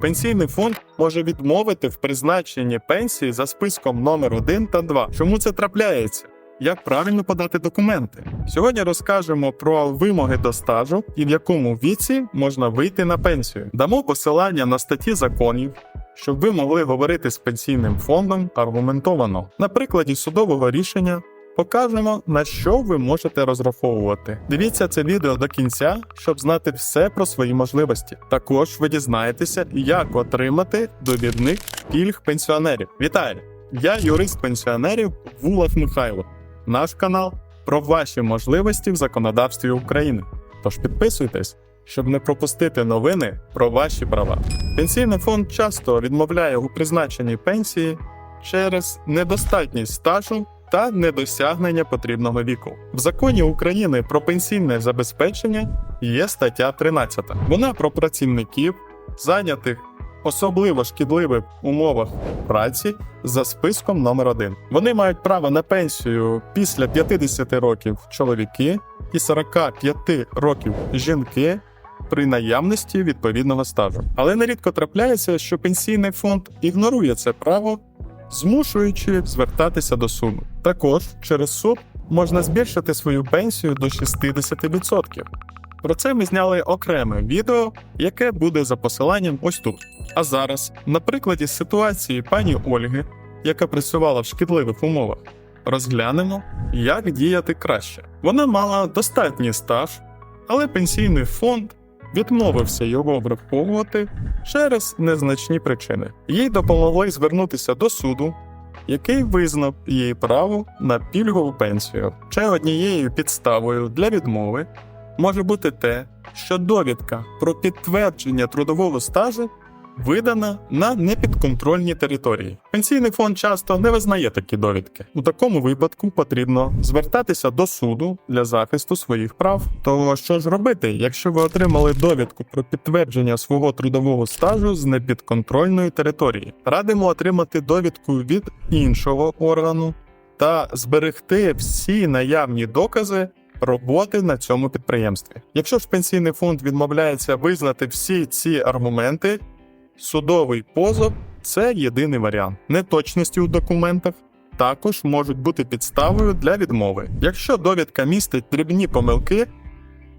Пенсійний фонд може відмовити в призначенні пенсії за списком номер 1 та 2. Чому це трапляється? Як правильно подати документи? Сьогодні розкажемо про вимоги до стажу і в якому віці можна вийти на пенсію. Дамо посилання на статті законів, щоб ви могли говорити з пенсійним фондом аргументовано. На прикладі судового рішення покажемо, на що ви можете розраховувати. Дивіться це відео до кінця, щоб знати все про свої можливості. Також ви дізнаєтеся, як отримати довідник пільг пенсіонерів. Вітаю! Я юрист пенсіонерів Вулах Михайло. Наш канал про ваші можливості в законодавстві України. Тож підписуйтесь, щоб не пропустити новини про ваші права. Пенсійний фонд часто відмовляє у призначенні пенсії через недостатність стажу та недосягнення потрібного віку. В законі України про пенсійне забезпечення є стаття 13. Вона про працівників, зайнятих особливо шкідливих умовах праці за списком номер 1 Вони мають право на пенсію після 50 років чоловіки і 45 років жінки при наявності відповідного стажу. Але нерідко трапляється, що пенсійний фонд ігнорує це право, змушуючи звертатися до суду. Також через суд можна збільшити свою пенсію до 60%. Про це ми зняли окреме відео, яке буде за посиланням ось тут. А зараз, на прикладі ситуації пані Ольги, яка працювала в шкідливих умовах, розглянемо, як діяти краще. Вона мала достатній стаж, але пенсійний фонд відмовився його враховувати через незначні причини. Їй допомогли звернутися до суду, який визнав її право на пільгову пенсію. Ще однією підставою для відмови може бути те, що довідка про підтвердження трудового стажу видана на непідконтрольній території. Пенсійний фонд часто не визнає такі довідки. У такому випадку потрібно звертатися до суду для захисту своїх прав. То що ж робити, якщо ви отримали довідку про підтвердження свого трудового стажу з непідконтрольної території? Радимо отримати довідку від іншого органу та зберегти всі наявні докази роботи на цьому підприємстві. Якщо ж пенсійний фонд відмовляється визнати всі ці аргументи, судовий позов це єдиний варіант. Неточності у документах також можуть бути підставою для відмови. Якщо довідка містить дрібні помилки,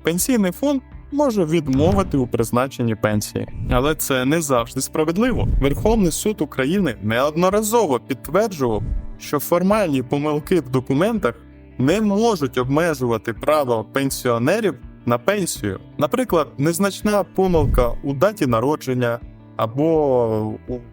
пенсійний фонд може відмовити у призначенні пенсії. Але це не завжди справедливо. Верховний суд України неодноразово підтверджував, що формальні помилки в документах не можуть обмежувати право пенсіонерів на пенсію. Наприклад, незначна помилка у даті народження або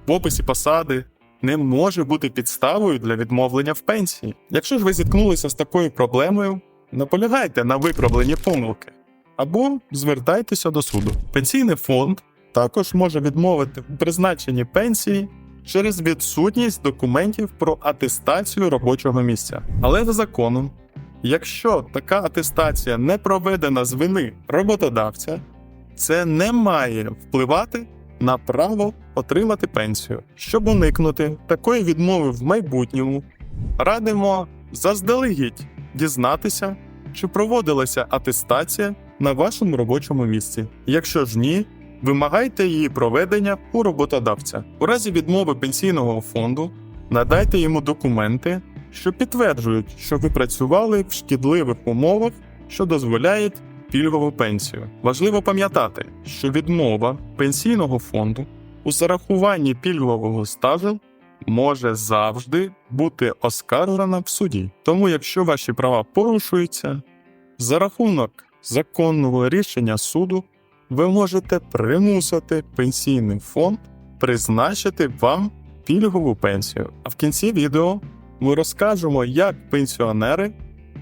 в описі посади не може бути підставою для відмовлення в пенсії. Якщо ж ви зіткнулися з такою проблемою, наполягайте на виправленні помилки або звертайтеся до суду. Пенсійний фонд також може відмовити в призначенні пенсії через відсутність документів про атестацію робочого місця. Але за законом, якщо така атестація не проведена з вини роботодавця, це не має впливати на право отримати пенсію. Щоб уникнути такої відмови в майбутньому, радимо заздалегідь дізнатися, чи проводилася атестація на вашому робочому місці. Якщо ж ні, вимагайте її проведення у роботодавця. У разі відмови пенсійного фонду надайте йому документи, що підтверджують, що ви працювали в шкідливих умовах, що дозволяють пільгову пенсію. Важливо пам'ятати, що відмова пенсійного фонду у зарахуванні пільгового стажу може завжди бути оскаржена в суді. Тому, якщо ваші права порушуються, за рахунок законного рішення суду ви можете примусити пенсійний фонд призначити вам пільгову пенсію. А в кінці відео ми розкажемо, як пенсіонери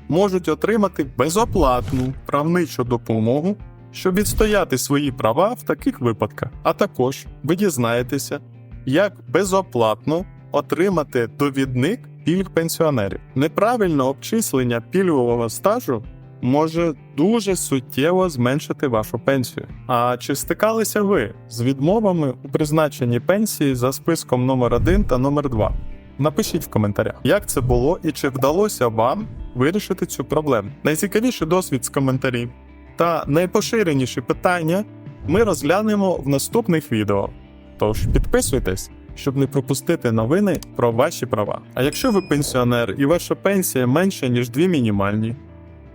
можуть отримати безоплатну правничу допомогу, щоб відстояти свої права в таких випадках. А також ви дізнаєтеся, як безоплатно отримати довідник пільг пенсіонерів. Неправильне обчислення пільгового стажу може дуже суттєво зменшити вашу пенсію. А чи стикалися ви з відмовами у призначенні пенсії за списком номер 1 та номер 2 Напишіть в коментарях, як це було і чи вдалося вам вирішити цю проблему. Найцікавіший досвід з коментарів та найпоширеніші питання ми розглянемо в наступних відео. Тож підписуйтесь, щоб не пропустити новини про ваші права. А якщо ви пенсіонер і ваша пенсія менше ніж дві мінімальні,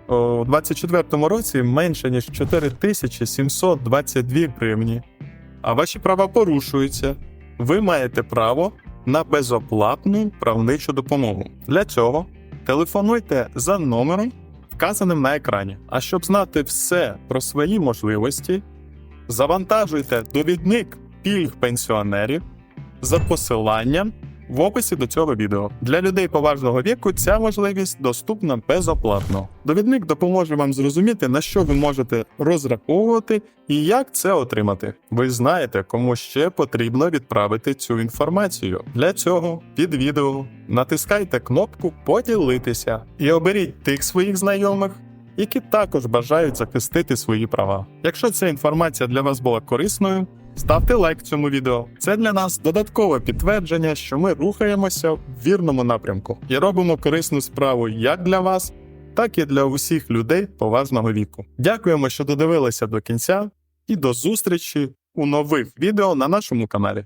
у 2024 році менше ніж 4722 гривні, а ваші права порушуються, ви маєте право на безоплатну правничу допомогу. Для цього телефонуйте за номером, вказаним на екрані. А щоб знати все про свої можливості, завантажуйте довідник пільг пенсіонерів за посиланням в описі до цього відео. Для людей поважного віку ця можливість доступна безоплатно. Довідник допоможе вам зрозуміти, на що ви можете розраховувати і як це отримати. Ви знаєте, кому ще потрібно відправити цю інформацію. Для цього під відео натискайте кнопку Поділитися і оберіть тих своїх знайомих. Які також бажають захистити свої права. Якщо ця інформація для вас була корисною, ставте лайк цьому відео. Це для нас додаткове підтвердження, що ми рухаємося в вірному напрямку і робимо корисну справу як для вас, так і для усіх людей поважного віку. Дякуємо, що додивилися до кінця, і до зустрічі у нових відео на нашому каналі.